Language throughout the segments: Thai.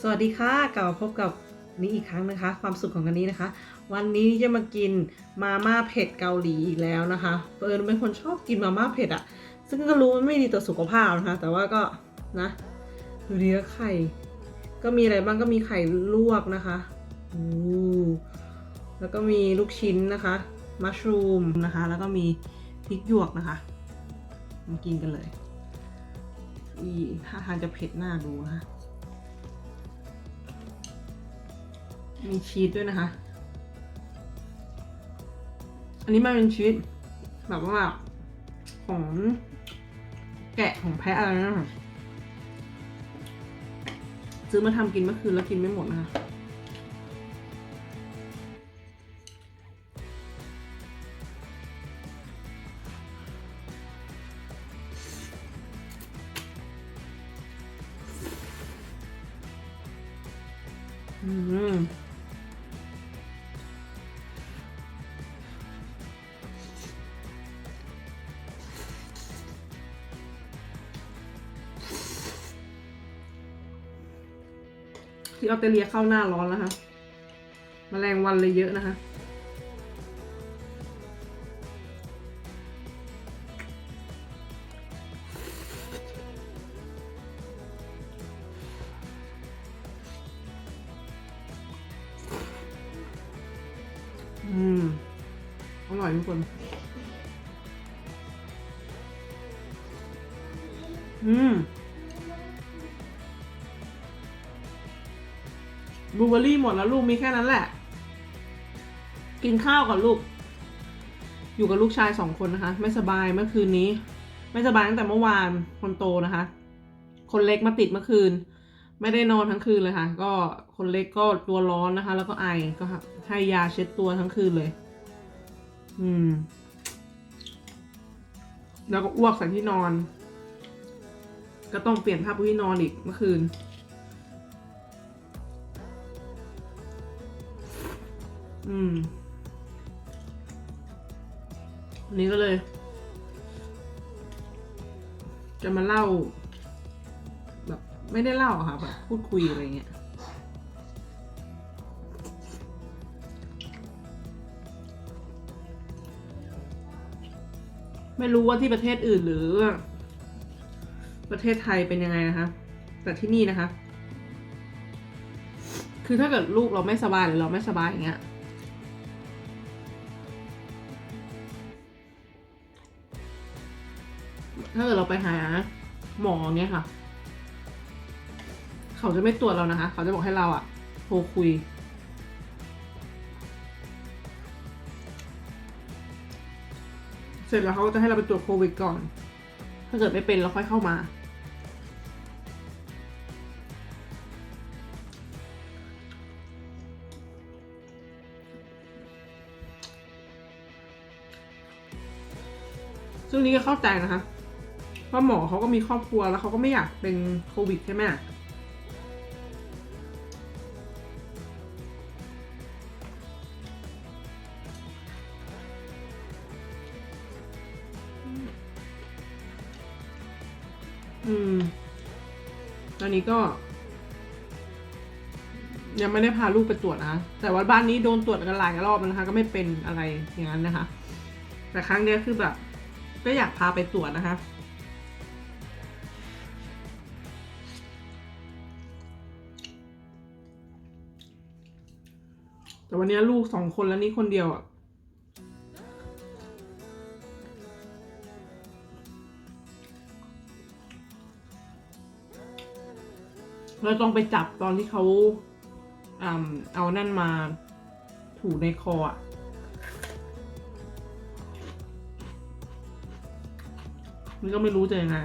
สวัสดีค่ะกลับมาพบกับนี้อีกครั้งนะคะ ความสุขของกันนี้นะคะ วันนี้จะมากินมาม่าเผ็ดเกาหลีอีกแล้วนะคะเอิญเป็นคนชอบกินมาม่าเผ็ดอะซึ่งก็รู้มันไม่ดีต่อสุขภาพนะคะ แต่ว่าก็นะดูดีแล้วไข่ ก็มีอะไรบ้างก็มีไข่ลวกนะคะอู้แล้วก็มีลูกชิ้นนะคะมัชรูมนะคะ แล้วก็มีพริกหยวกนะคะมากินกันเลยอีท่าทางจะเผ็ดหน้าดูนะคะ มีชีสด้วยนะคะ อันนี้มันเป็นชีสแบบว่าของแกะของแพะอะไรนะซื้อมาทำกินเมื่อคืนแล้วกินไม่หมดนะคะ ที่ออสเตรเลียเข้าหน้าร้อนแล้วค่ะมแมลงวันเลยเยอะนะคะ อืม อร่อยทุกคน อืม บลูเบอร์รี่หมดแล้วลูกมีแค่นั้นแหละ กินข้าวก่อนลูก อยู่กับลูกชายสองคนนะคะ ไม่สบายเมื่อคืนนี้ ไม่สบายตั้งแต่เมื่อวานคนโตนะคะ คนเล็กมาติดเมื่อคืน ไม่ได้นอนทั้งคืนเลยค่ะ ก็คนเล็กก็ตัวร้อนนะคะ แล้วก็ไอก็ให้ยาเช็ดตัวทั้งคืนเลย อืม แล้วก็อ้วกใส่ที่นอน ก็ต้องเปลี่ยนผ้าปูที่นอนอีกเมื่อคืน อืมวันนี้ก็เลย จะมาเล่า แบบ ไม่ได้เล่าค่ะแบบพูดคุยอะไรเงี้ยไม่รู้ว่าที่ประเทศอื่นหรือ ประเทศไทยเป็นยังไงนะคะ แต่ที่นี่นะคะ คือถ้าเกิดลูกเราไม่สบายหรือเราไม่สบายอย่างเงี้ย ถ้าเกิดเราไปหาหมอเงี้ยค่ะ เขาจะไม่ตรวจเรานะคะ เขาจะบอกให้เราอะโทรคุย เสร็จแล้วเขาก็จะให้เราไปตรวจโควิดก่อน ถ้าเกิดไม่เป็นเราค่อยเข้ามา ซึ่งนี้ก็เข้าใจนะคะ ราะหมอเขาก็มีครอบครัวแล้วเขาก็ไม่อยากเป็นโควิดใช่ไหมอืม ตอนนี้ก็ ยังไม่ได้พาลูกไปตรวจนะแต่ว่าบ้านนี้โดนตรวจกันหลายรอบแล้วนะคะ ก็ไม่เป็นอะไรอย่างนั้นนะคะ แต่ครั้งเนี้คือแบบ ก็อยากพาไปตรวจนะคะ วันนี้ลูกสองคนแล้วนี่คนเดียวอะเราต้องไปจับตอนที่เขาเอานั่นมาถูในคออะมันก็ไม่รู้จะยังไง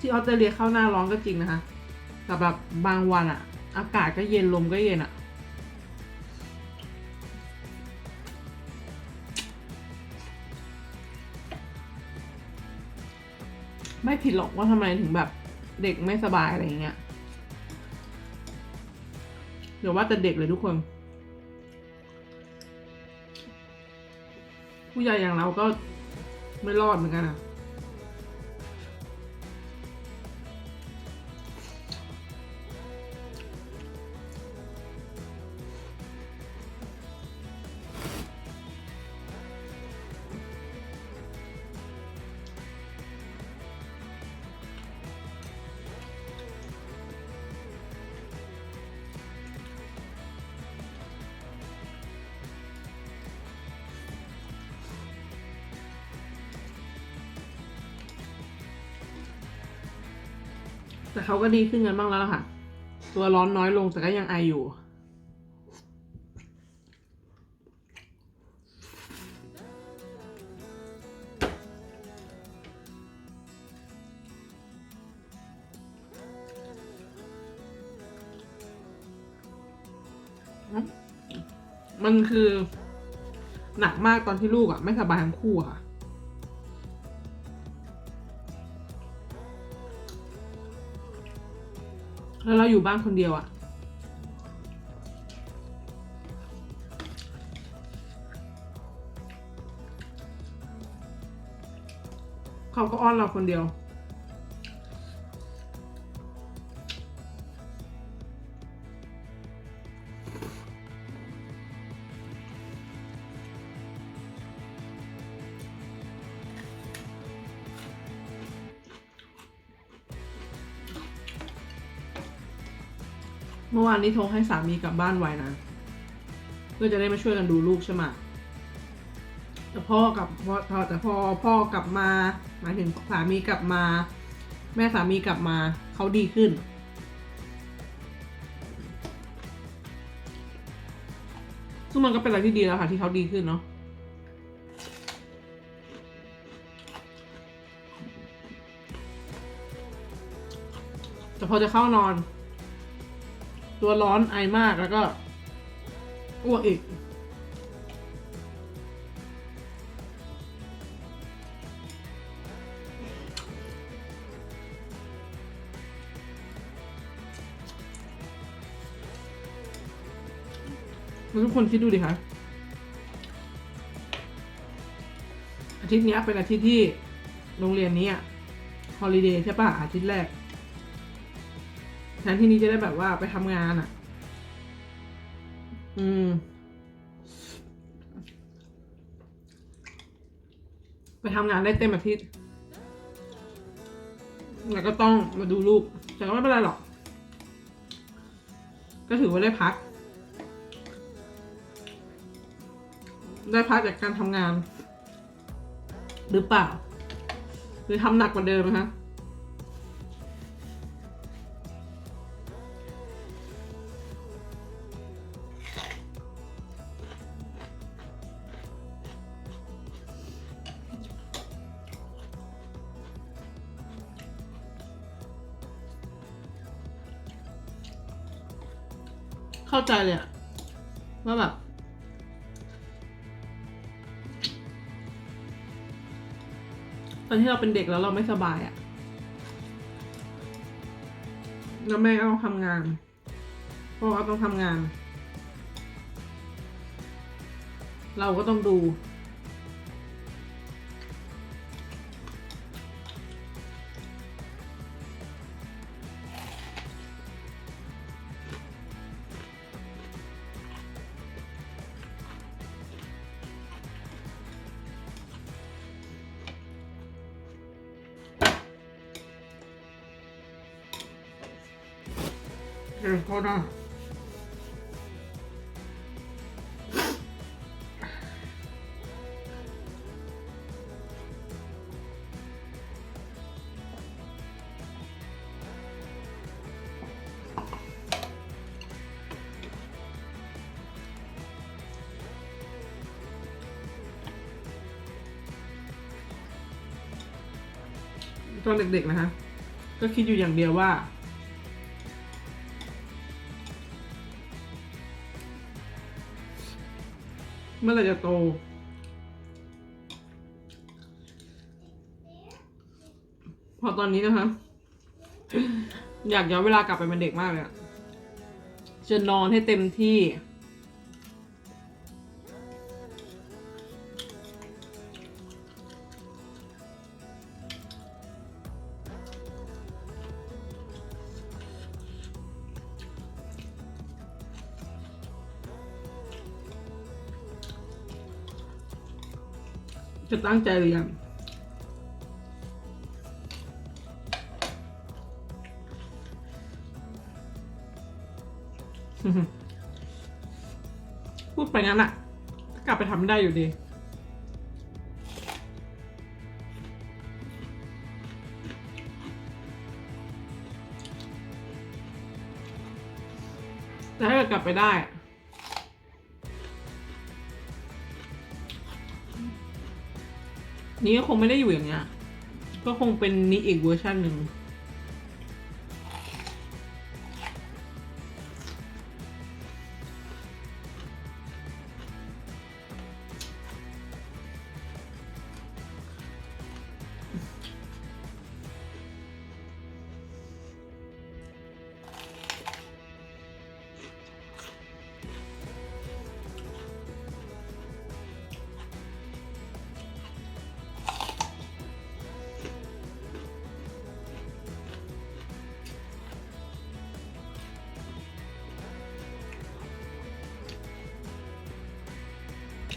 ที่ออสเตรเลียเข้าหน้าร้อนก็จริงนะคะ แต่แบบบางวันอะอากาศก็เย็นลมก็เย็นอะไม่ผิดหรอกว่าทำไมถึงแบบเด็กไม่สบายอะไรอย่างเงี้ยเดี๋ยวว่าแต่เด็กเลยทุกคน ผู้ใหญ่อย่างเราก็ไม่รอดเหมือนกันอะ แต่เขาก็ดีขึ้นกันบ้างแล้วล่ะค่ะ ตัวร้อนน้อยลงแต่ก็ยังไออยู่ มันคือ หนักมากตอนที่ลูกอะไม่สบายทั้งคู่อะค่ะ แล้วเราอยู่บ้านคนเดียวอะเขาก็อ้อนเราคนเดียว เมื่อวานนี้โทรให้สามีกลับบ้านไวนะ เพื่อจะได้มาช่วยกันดูลูกใช่ไหมแต่พ่อกลับพ่อแต่พอพ่อกลับมา หมายถึงสามีกลับมา แม่สามีกลับมาเขาดีขึ้น ซึ่งมันก็เป็นอะไรที่ดีแล้วค่ะ ที่เขาดีขึ้นเนาะแต่พอจะเข้านอน ตัวร้อนไอมากแล้วก็อ้วกอีกแล้วทุกคนคิดดูดิคะอาทิตย์นี้เป็นอาทิตย์ที่โรงเรียนนี้อะฮอลิเดย์ใช่ปะอาทิตย์แรก แทนที่นี้จะได้แบบว่าไปทำงานอะ่ะ อืม ไปทำงานได้เต็มอาทิตย์แล้วก็ต้องมาดูลูก แต่ก็ไม่เป็นไรหรอก ก็ถือว่าได้พัก ได้พักจากการทำงาน หรือเปล่า หรือทำหนักกว่าเดิมนะคะ ตอนที่เราเป็นเด็กแล้วเราไม่สบายอะแล้วแม่ก็ต้องทำงานพ่อก็ต้องทำงาน เราก็ต้องดู เออก็ได้ตอนเด็กๆ นะคะก็คิดอยู่อย่างเดียวว่า เมื่อไรจะโต พอตอนนี้นะคะ อยากย้อนเวลากลับไปเป็นเด็กมากเลยอะจะนอนให้เต็มที่ จะตั้งใจเรียนพูดไปงั้นอะกลับไปทำไม่ได้อยู่ดี แต่ถ้าเกิดกลับไปได้ นี้ก็คงไม่ได้อยู่อย่างเงี้ย ก็คงเป็นนี้อีกเวอร์ชันหนึ่ง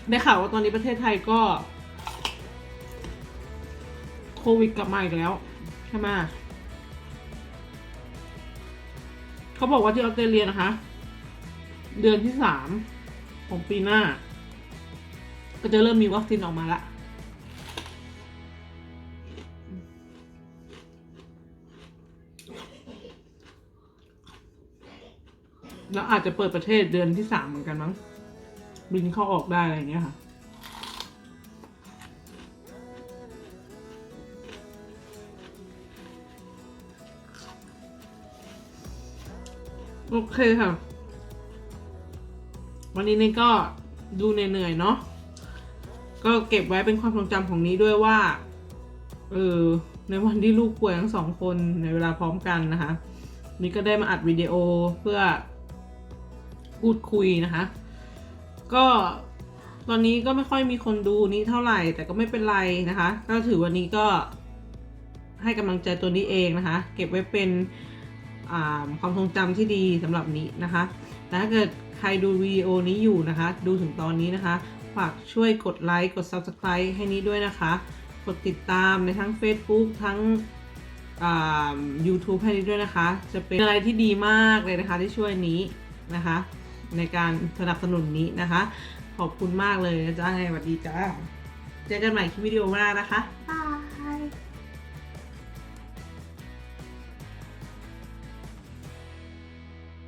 ได้ข่าวว่าตอนนี้ประเทศไทยก็ โควิดกลับมาอีกแล้ว ใช่ไหมเขาบอกว่าที่ออสเตรเลียนะคะ เดือนที่สามของปีหน้า ก็จะเริ่มมีวัคซีนออกมาละแล้วอาจจะเปิดประเทศเดือนที่สามเหมือนกันมั้ง บินเข้าออกได้อะไรอย่างเงี้ยค่ะ โอเคค่ะ วันนี้นี่ก็ดูเหนื่อยๆเนาะก็เก็บไว้เป็นความทรงจำของนี้ด้วยว่า เออ ในวันที่ลูกป่วยทั้งสองคนในเวลาพร้อมกันนะคะ นี่ก็ได้มาอัดวิดีโอเพื่อพูดคุยนะคะ ก็ตอนนี้ก็ไม่ค่อยมีคนดูนี้เท่าไหร่ แต่ก็ไม่เป็นไรนะคะ ก็ถือวันนี้ก็ให้กำลังใจตัวนี้เองนะคะ เก็บไว้เป็นความทรงจำที่ดีสำหรับนี้นะคะแต่ถ้าเกิดใครดูวิดีโอนี้อยู่นะคะ ดูถึงตอนนี้นะคะ ฝากช่วยกดไลค์กด Subscribe ให้นี้ด้วยนะคะ กดติดตามในทั้ง Facebook ทั้งอ่า YouTube ให้นี้ด้วยนะคะ จะเป็นอะไรที่ดีมากเลยนะคะที่ช่วยนี้นะคะ ในการสนับสนุนนี้นะคะ ขอบคุณมากเลยนะจ๊ะสวัสดีจ้า เจอกันใหม่คลิปวิดีโอหน้านะคะ